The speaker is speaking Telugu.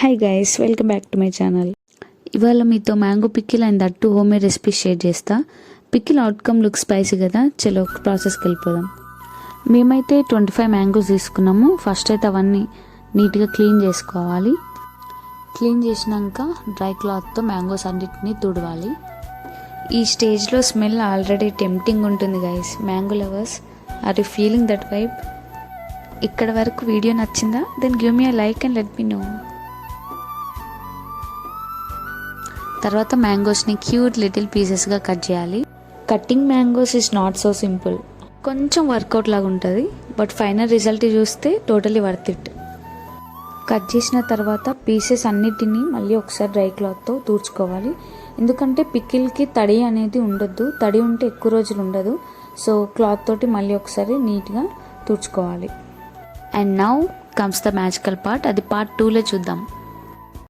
Hi guys welcome back to my channel ఇవాళ మీతో mango pickle and that home made recipe share చేస్తా. పిక్కిల్ అవుట్కమ్ లుక్ స్పైసీ కదా చలో ప్రాసెస్కి వెళ్ళిపోదాం. మేమైతే ట్వంటీ ఫైవ్ మ్యాంగోస్ తీసుకున్నాము. ఫస్ట్ అయితే అవన్నీ నీట్గా క్లీన్ చేసుకోవాలి. క్లీన్ చేసినాక డ్రై క్లాత్తో మ్యాంగోస్ అన్నిటిని తుడవాలి. ఈ స్టేజ్లో స్మెల్ ఆల్రెడీ టెంప్టింగ్ ఉంటుంది guys mango lovers are you feeling that vibe ఇక్కడ వరకు వీడియో నచ్చిందా? Then give me like and let me know తర్వాత మ్యాంగోస్ని క్యూట్ లిటిల్ పీసెస్గా కట్ చేయాలి. Cutting mangoes is not so simple కొంచెం వర్కౌట్ లాగా ఉంటుంది బట్ ఫైనల్ రిజల్ట్ చూస్తే టోటలీ వర్త్ ఇట్ కట్ చేసిన తర్వాత పీసెస్ అన్నిటినీ మళ్ళీ ఒకసారి డ్రై క్లాత్తో తుడుచుకోవాలి. ఎందుకంటే పికిల్కి తడి అనేది ఉండొద్దు తడి ఉంటే ఎక్కువ రోజులు ఉండదు. సో క్లాత్ తోటి మళ్ళీ ఒకసారి నీట్గా తుడుచుకోవాలి. And now comes the magical part అది పార్ట్ టూలో చూద్దాం.